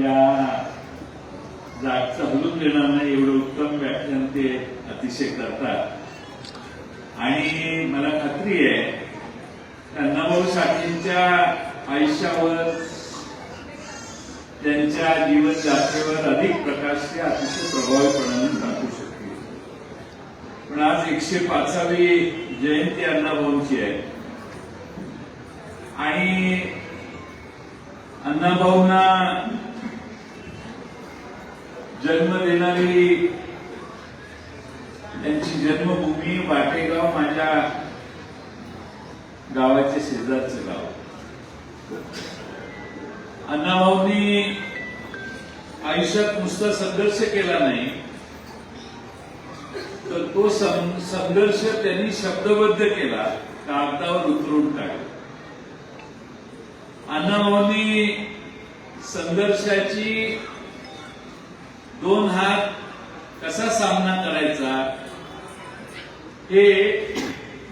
या जागचं हलून देणार नाही एवढं उत्तम व्याख्यान ते अतिशय करतात. आणि मला खात्री आहे अण्णाभाऊ साठेंच्या आयुष्यावर त्यांच्या जीवन जात्रेवर अधिक प्रकाश ते अतिशय प्रभावीपणाने टाकू शकतील पण आज एकशे पाचावी जयंती अण्णाभाऊंची आहे. आणि अण्णाभाऊंना जन्म देणारी त्यांची जन्मभूमी वाटेगाव माझ्या गावाचे शेजारचं गाव. अण्णाभाऊंनी आयुष्यात नुसता संघर्ष केला नाही तर तो संघर्ष त्यांनी शब्दबद्ध केला कागदावर उतरून टाकला अण्णाभाऊंनी संघर्षाची दोन हात कसा सामना करायचा? हे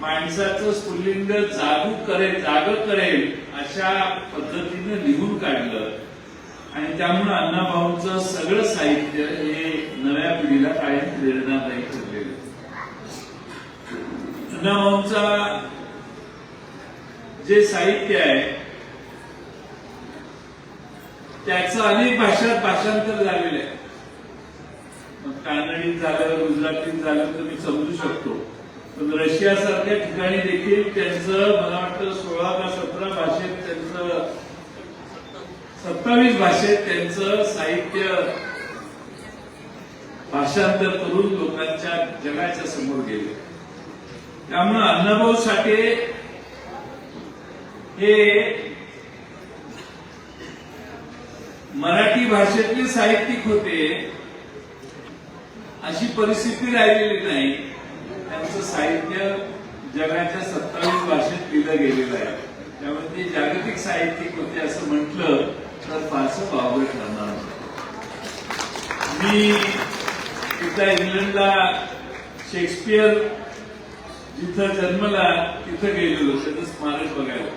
माणसाचं स्फुलिंग जागू करेल जाग करेल अशा पद्धतीने लिहून काढलं. आणि त्यामुळे अण्णाभाऊंचं सगळं साहित्य हे नव्या पिढीला कायम प्रेरणादायी ठरलेलं अण्णाभाऊंचा जे साहित्य आहे त्याचं अनेक भाषात भाषांतर झाले कानडी कानडीत झालं गुजरातीत झालं तर मी समजू शकतो. पण रशिया सारख्या ठिकाणी देखील त्यांचं मला वाटतं सोळा का सतरा भाषेत त्यांचं सत्तावीस भाषेत त्यांचं साहित्य भाषांतर करून लोकांच्या जगाच्या समोर गेले. त्यामुळे अण्णाभाऊ साठे हे मराठी भाषेतले साहित्यिक होते. अशी परिस्थिती राहिलेली नाही. त्यांचं साहित्य जगाच्या सत्तावीस भाषेत लिहिलं गेलेलं आहे. त्यामुळे ते जागतिक साहित्यिक होते असं म्हटलं तर फारसं वावग ठरणार मी तिथं इंग्लंडला शेक्सपियर जिथं जन्मला तिथं गेलेलो त्याचं स्मारक बघायला.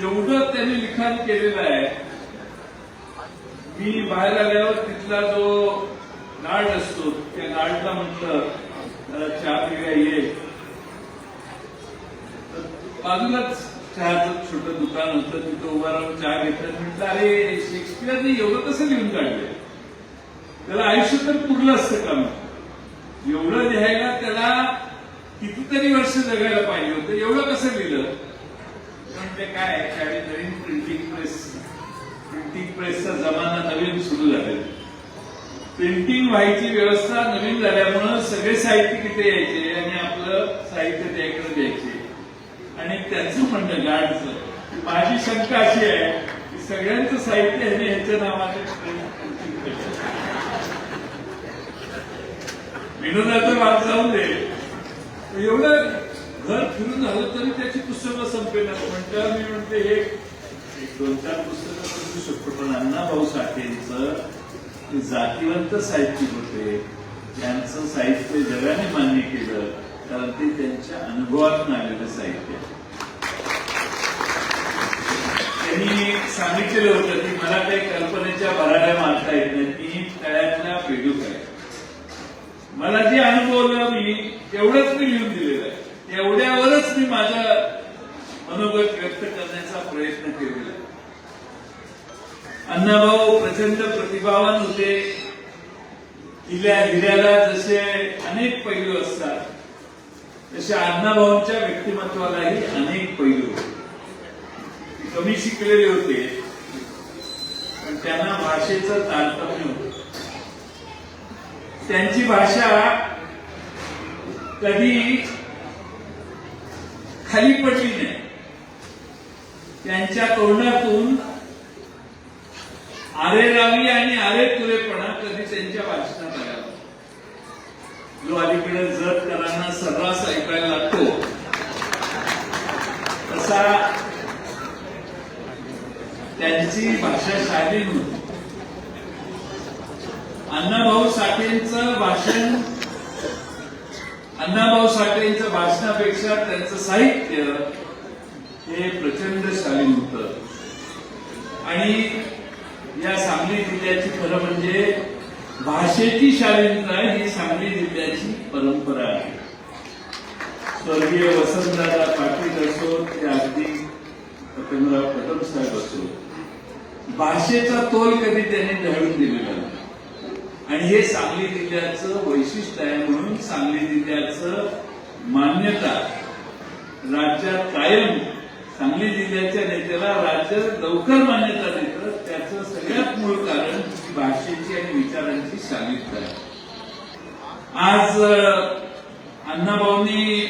एवढं त्यांनी लिखाण केलेलं आहे. मी बाहेर आल्यावर तिथला जो नाळ असतो. त्या नाळला म्हटलं चहा पिऊया ये. तर बाजूलाच चहाचं छोट दुकान होतं. तिथं उभा राहून चहा घेतलं. म्हटलं अरे शेक्सपियरने एवढं कसं लिहून काढलंय? त्याला आयुष्य तर पुरलं असतं का मग? एवढं लिहायला त्याला कितीतरी वर्ष जगायला पाहिजे होतं. एवढं कसं लिहिलं? पण ते काय आहे, त्यावेळी नवीन प्रिंटिंग प्रेस प्रिंटिंग प्रेसचा जमाना नवीन सुरू झालेला प्रिंटिंग व्हायची व्यवस्था नवीन झाल्यामुळं सगळे साहित्य तिथे यायचे आणि आपलं साहित्य त्याकडे द्यायचे. आणि त्यांचं म्हणणं गाडचं माझी शंका अशी आहे की सगळ्यांचं साहित्य ह्याने ह्याच्या नावाने विनोदाचं वाद जाऊन दे. एवढं घर फिरून झालं तरी त्याची पुस्तकं संपेना म्हणतात मी म्हणते हे एक दोन चार पुस्तकं समजू शकतो पण अण्णा भाऊ साठेंचं ते जातीवंत साहित्यिक होते. त्यांचं साहित्य जगाने मान्य केलं कारण ते त्यांच्या अनुभवातून आलेलं साहित्य. त्यांनी सांगितलेलं होतं की मला काही कल्पनेच्या भराड्या मारता येत नाही मी तळ्यातल्या पेडूक आहे. मला जे अनुभवलं मी तेवढंच मी लिहून दिलेलं आहे. तेवढ्यावरच मी माझं मनोगत व्यक्त करण्याचा प्रयत्न केलेला आहे. अण्णाभाऊ प्रचंड प्रतिभावान होते. हिल्या हिऱ्याला जसे अनेक पैलू असतात तसे अण्णाभाऊंच्या व्यक्तिमत्वालाही अनेक पैलू कमी शिकलेले होते पण त्यांना भाषेचं तारतम्य होत. त्यांची भाषा कधी खाली पडली नाही. त्यांच्या तोंडातून आरे रावी आणि आरे तुरेपणा कधी त्यांच्या भाषणात आला. जो अलीकडे जतकरांना सर्रास ऐकायला लागतो तसा त्यांची भाषा शालीन होती अण्णाभाऊ साठेंचं भाषण अण्णाभाऊ साठेंचं भाषणापेक्षा त्यांचं साहित्य हे प्रचंड शालीन होत. आणि या सांगली जिल्ह्याची खरं म्हणजे भाषेची शालीनता ही सांगली जिल्ह्याची परंपरा आहे. स्वर्गीय वसंतदादा पाटील असो ते अगदी सत्यमराव कदम साहेब असो भाषेचा तोल कधी त्यांनी ढळून दिलेला आणि हे सांगली जिल्ह्याचं वैशिष्ट्य आहे म्हणून सांगली जिल्ह्याचं मान्यता राज्यात कायम सांगली जिल्ह्याच्या नेत्याला राज्य लवकर मान्यता देतं. त्याचं सगळ्यात मूळ कारण भाषेची आणि विचारांची शालीनता आहे. आज अण्णाभाऊंनी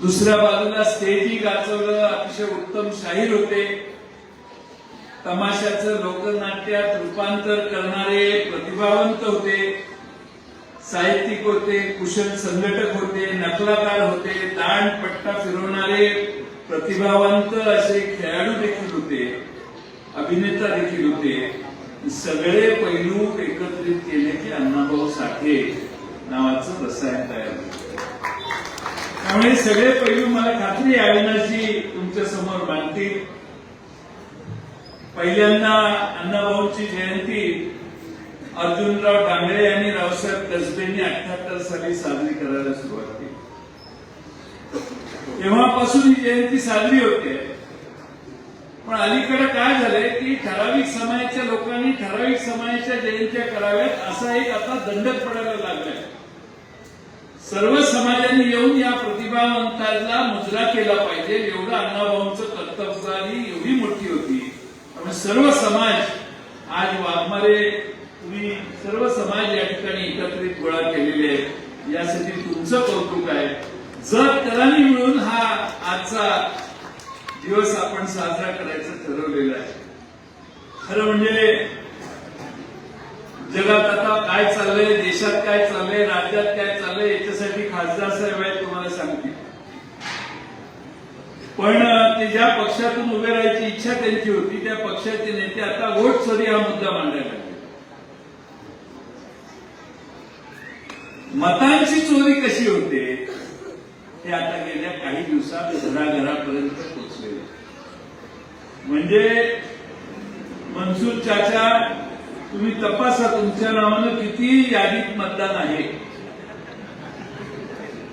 दुसऱ्या बाजूला स्टेजही गाजवलं अतिशय उत्तम शाहीर होते. तमाशाचं लोकनाट्यात रूपांतर करणारे प्रतिभावंत होते. साहित्यिक होते कुशल संघटक होते नकलाकार होते दांड पट्टा फिरवणारे प्रतिभावंत असे खेळाडू देखील होते अभिनेता देखील होते. सगळे पैलू एकत्रित केले की अण्णाभाऊ साठे नावाचं रसायन तयार त्यामुळे सगळे पैलू मला खात्री आहे अविनाशजी तुमच्यासमोर मांडतील. पहिल्यांदा अण्णाभाऊची जयंती अर्जुनराव डांगळे आणि रावसाहेब कसबेंनी अठ्याहत्तर साली साजरी करायला सुरुवात केली. तेव्हापासून ही जयंती साजरी होते. पण अलीकडे काय झालंय की ठराविक समाजाच्या लोकांनी ठराविक समाजाच्या जयंत्या कराव्यात असा एक आता दंडक पडायला लागलाय. सर्व समाजाने येऊन या प्रतिभावंताला मुजरा केला पाहिजे. एवढं अण्णाभाऊंचं कर्तव्यवारी एवढी मोठी होती. त्यामुळे सर्व समाज आज वाघमारे सर्व समाज या ठिकाणी एकत्रित गोळा केलेले आहेत. यासाठी तुमचं कौतुक आहे. जर तरांनी मिळून हा आजचा दिवस आपण साजरा करायचं ठरवलेलं आहे. खरं म्हणजे जगात आता काय चाललंय देशात काय चाललंय राज्यात काय चाललंय याच्यासाठी खासदार साहेब आहेत तुम्हाला सांगतील. पण ते ज्या पक्षातून उभे राहायची इच्छा त्यांची होती त्या पक्षाचे नेते आता वोट चोरी हा मुद्दा मांडायला मतांची चोरी कशी होते हे आता गेल्या काही दिवसात घराघरापर्यंत पोहोचलेलं म्हणजे मनसूर चाचा तुम्ही तपासा तुमच्या नावानं किती यादीत मतदान आहे?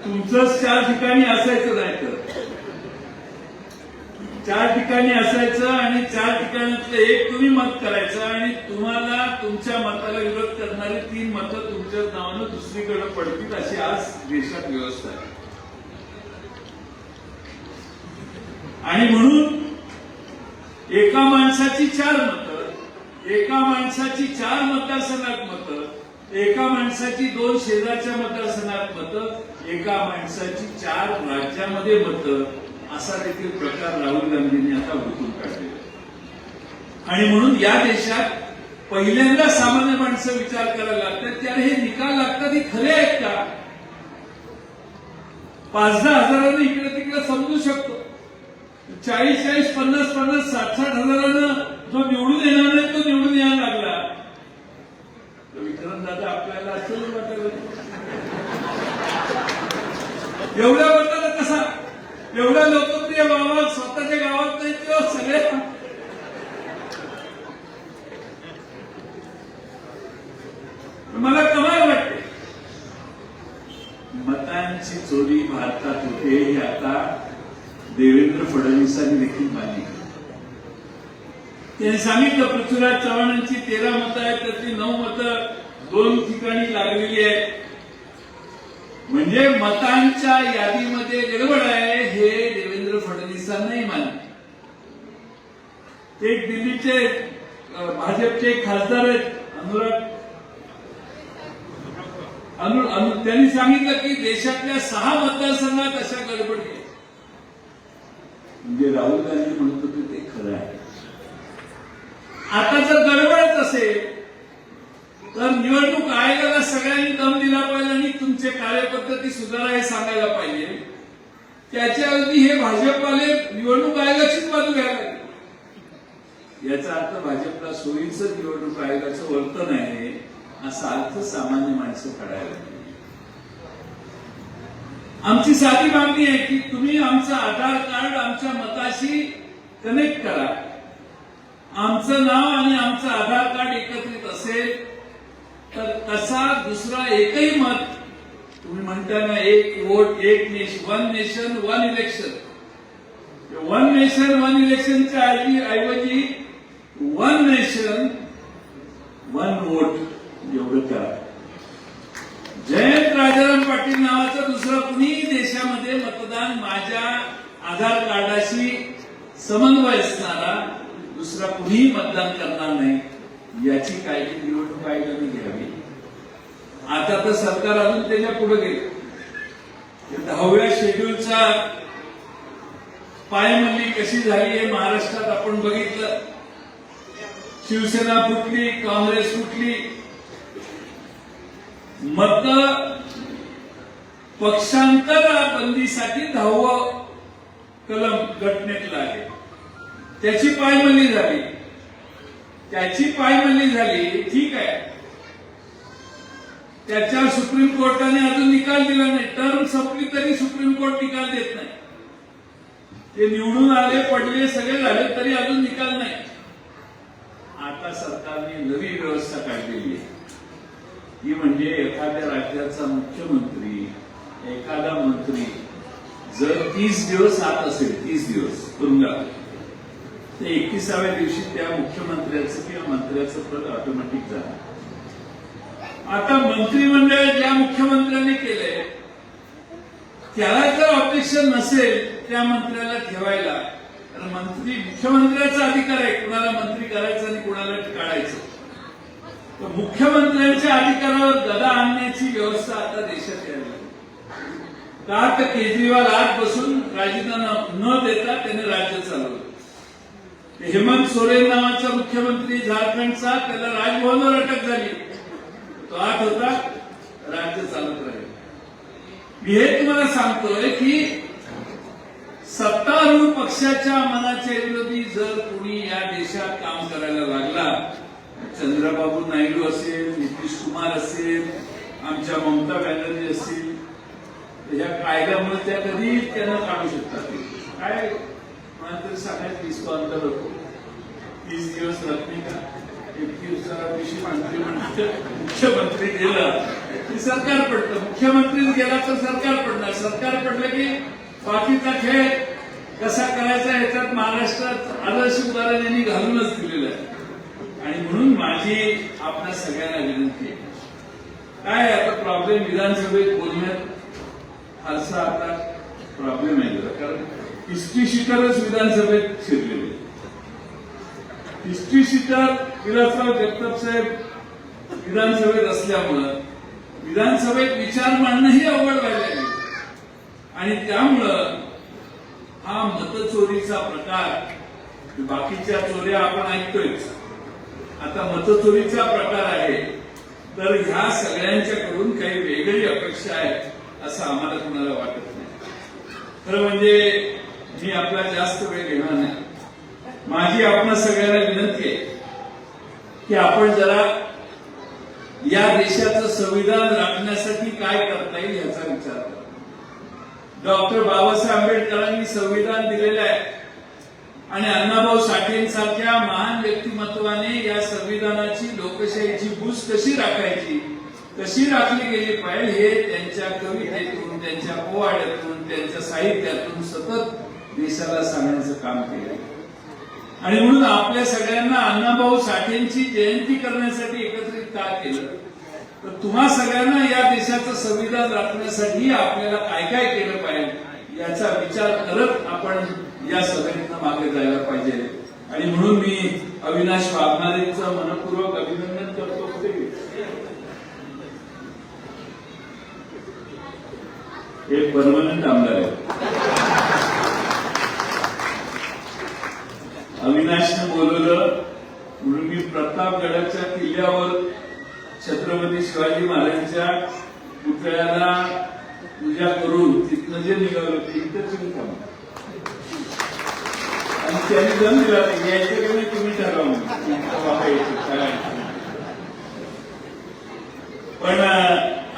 तुमचंच चार ठिकाणी असायचं नाही तर चार ठिकाणी असायचं आणि चार ठिकाणातलं एक तुम्ही मत करायचं आणि तुम्हाला तुमच्या मताला विरोध करणारी तीन मतं तुमच्या नावानं दुसरीकडे पडतील अशी आज देशात व्यवस्था आहे. आणि म्हणून एका माणसाची चार मतं एका माणसाची चार मतदारसंघात मतं एका माणसाची दोन शेजारच्या मतदारसंघात मतं एका माणसाची चार राज्यामध्ये मतं असा देखील प्रकार राहुल गांधींनी आता उठून काढलेला आणि म्हणून या देशात पहिल्यांदा सामान्य माणसं विचार करायला लागतात त्याला हे निकाल लागतात हे खरे आहेत का? पाच दहा हजारानं इकडे तिकडे समजू शकतो. चाळीस चाळीस पन्नास पन्नास साठ साठ हजारानं जो निवडून येणार नाही तो निवडून यायला लागला. विक्रम दादा आपल्याला आश्चर्य वाटायला एवढ्या वाटायला कसा एवढ्या लोकप्रिय बाबा स्वतःच्या गावात नाही किंवा सगळ्या मला कमाल वाटते मतांची चोरी भारतात होते हे आता देवेंद्र फडणवीसांनी देखील मान्य केलं त्यांनी सांगितलं पृथ्वीराज चव्हाणांची तेरा मतं आहेत त्यातली नऊ मतं दोन ठिकाणी लागलेली आहेत. म्हणजे मतांच्या यादीमध्ये गडबड आहे हे देवेंद्र फडणवीसांनाही मान्य एक दिल्लीचे भाजपचे खासदार आहेत अनुराग अनु अनु- त्यांनी सांगितलं की देशातल्या सहा मतदारसंघात अशा गडबडी आहे म्हणजे राहुल गांधी म्हणत होते ते खरं आहे. आता जर गडबडच असेल तर निवडणूक आयोगाला सगळ्यांनी दम दिला पाहिजे आणि तुमचे कार्यपद्धती सुधारा हे सांगायला पाहिजे. त्याच्याऐवजी हे भाजपवाले निवडणूक आयोगाचीच बाजू घ्यायला याचा अर्थ भाजपला सोयीचं निवडणूक आयोगाचं वर्तन आहे असा अर्थ सामान्य माणसं काढायला आमची साधी मागणी आहे की तुम्ही आमचं आधार कार्ड आमच्या मताशी कनेक्ट करा. आमचं नाव आणि आमचं आधार कार्ड एकत्रित असेल तर तसा दुसरा एकही मत तुम्ही म्हणता ना एक वोट एक nation one nation one election one nation one इलेक्शनच्या ऐवजी ऐवजी वन नेशन वन वोट एवढं करा. जयंत राजाराम पाटील नावाचं दुसरं कुणीही देशामध्ये मतदान माझ्या आधार कार्डाशी समन्वय असणारा दुसरा कुणीही मतदान करणार नाही याची काळजी निवडणूक आयोगाने घ्यावी. आता तर सरकार अजून त्याच्या पुढे गेलं. दहाव्या शेड्यूलचा पायमल्ली कशी झाली हे महाराष्ट्रात आपण बघितलं. शिवसेना फुटली काँग्रेस फुटली. मत पक्षांतर बंदीसाठी दहावं कलम घटनेतलं आहे. त्याची पायमल्ली झाली. त्याची पायमल्ली झाली ठीक आहे. त्याच्या सुप्रीम कोर्टाने अजून निकाल दिला नाही. टर्म संपली तरी सुप्रीम कोर्ट निकाल देत नाही. ते निवडून आले पडले सगळे झाले तरी अजून निकाल नाही. आता सरकारने नवी व्यवस्था काढलेली आहे. ती म्हणजे एखाद्या राज्याचा मुख्यमंत्री एखादा मंत्री जर तीस दिवस आत असेल तीस दिवस तुरुंगात. ते एकविसाव्या दिवशी त्या मुख्यमंत्र्याचं किंवा मंत्र्याचं पद ऑटोमॅटिक झालं. आता मंत्रिमंडळ ज्या मुख्यमंत्र्यांनी केलंय त्याला जर ऑब्जेक्शन नसेल त्या मंत्र्याला ठेवायला तर मंत्री मुख्यमंत्र्याचा अधिकार आहे कुणाला मंत्री करायचं आणि कुणाला काढायचं तर मुख्यमंत्र्यांच्या अधिकारावर गदा आणण्याची व्यवस्था आता देशात यायला का तर केजरीवाल आज बसून राजीनामा न देता त्याने राज्य चालवलं. हेमंत सोरेन नावाचा मुख्यमंत्री झारखंडचा त्याला राजभवनावर अटक झाली. तो आठ होता राज्य चालत राहील. मी हे तुम्हाला सांगतोय की सत्तारूढ पक्षाच्या मनाच्या विरोधी जर कोणी या देशात काम करायला लागला चंद्रबाबू नायडू असेल नितीश कुमार असेल आमच्या ममता बॅनर्जी असतील या कायद्यामुळे त्या कधी त्यांना काढू शकतात. काय मला तरी सांगायचं इसको अंतर होतो तीस दिवस रत्नी का? एकतीस दिवशी म्हणजे मुख्यमंत्री गेला. की सरकार पडतं. मुख्यमंत्री गेला तर सरकार पडणार. सरकार पडलं की बाकीचा खेळ कसा करायचा याच्यात महाराष्ट्रात आदर्श उदाहरण यांनी घालूनच दिलेलं आहे. आणि म्हणून माझी आपल्या सगळ्यांना विनंती आहे. काय आता प्रॉब्लेम विधानसभेत बोलण्यात फारसा आता प्रॉब्लेम आहे जरा. कारण हिस्ट्री शीटरच विधानसभेत शिरलेले. हिस्ट्री शीटर विलासराव जगताप साहेब विधानसभेत असल्यामुळं विधानसभेत विचार मांडणंही अवघड व्हायला आणि त्यामुळं हा मतचोरीचा प्रकार बाकीच्या चोऱ्या आपण ऐकतोयच. आता मतचोरीचा प्रकार आहे. तर ह्या सगळ्यांच्याकडून काही वेगळी अपेक्षा आहे असं आम्हाला कुणाला वाटत नाही. खरं म्हणजे मी आपला जास्त वेळ घेणार नाही. माझी आपण सगळ्यांना विनंती आहे की आपण जरा या देशाचं संविधान राखण्यासाठी काय करता येईल याचा विचार करा. डॉक्टर बाबासाहेब आंबेडकरांनी संविधान दिलेलं आहे. आणि अण्णाभाऊ साठेंसारख्या महान व्यक्तिमत्वाने या संविधानाची लोकशाहीची बूज कशी राखायची कशी राखली गेली पाहिजे हे त्यांच्या कवितेतून त्यांच्या पोवाड्यातून त्यांच्या साहित्यातून सतत देशाला सांगण्याचं काम केलं. आणि म्हणून आपल्या सगळ्यांना अण्णाभाऊ साठेंची जयंती करण्यासाठी एकत्रित का केलं? तर तुम्हा सगळ्यांना या देशाचं संविधान राखण्यासाठी आपल्याला काय काय केलं पाहिजे याचा विचार करत आपण या सभेतनं मागे जायला पाहिजे. आणि म्हणून मी अविनाश वाघमारेंचं मनपूर्वक अभिनंदन करतो. एक परमनंट आमदार आहे अविनाशनं बोलवलं म्हणून मी प्रतापगडाच्या किल्ल्यावर छत्रपती शिवाजी महाराजांच्या पुतळ्याला पूजा करून तिथनं जे निघालो ते इथंच येऊन थांबलो. आणि त्यांनी दम दिला नाही यायचं की नाही तुम्ही ठरवा पण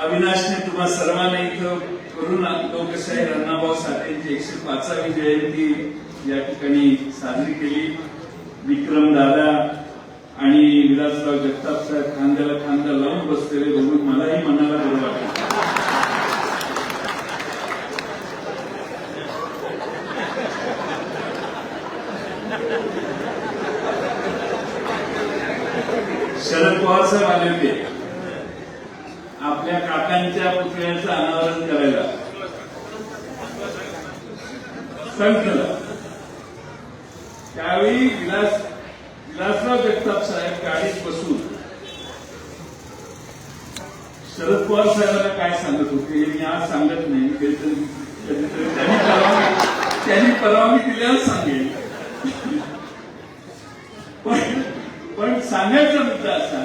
अविनाशने तुम्हा सर्वांना इथं करून लोकशाही रणाभाऊ साठेंची एकशे पाचावी जयंती या ठिकाणी साजरी केली. विक्रम दादा आणि विलासराव जगताप साहेब खांद्याला खांदा लावून बसलेले बघून मलाही मनाला बरं वाटत शरद पवार साहेब आले होते. आपल्या काकांच्या पुतळ्याचं अनावरण करायला. संघ त्यावेळी विलास विलासराव जगताप साहेब गाडीत बसून शरद पवार साहेबांना काय सांगत होते हे मी आज सांगत नाही. कधीतरी त्यांनी परवानगी त्यांनी परवानगी दिल्यावर सांगेल पण पण सांगायचा मुद्दा असा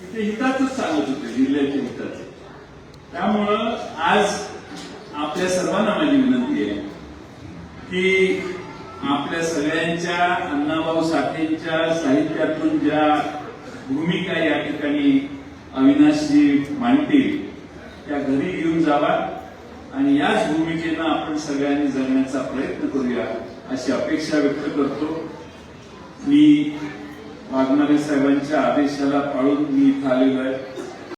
की ते हिताचंच सांगत होते जिल्ह्याच्या हिताचं. त्यामुळं आज आपल्या सर्वांना माझी विनंती आहे की आपल्या सगळ्यांच्या अण्णाभाऊ साहित्यातून ज्या भूमिका या ठिकाणी अविनाशजी मांडतील त्या घरी घेऊन जावा आणि याच भूमिकेनं आपण सगळ्यांनी जगण्याचा प्रयत्न करूया अशी अपेक्षा व्यक्त करतो. मी वाघमारे साहेबांच्या आदेशाला पाळून मी इथं आलेलो आहे.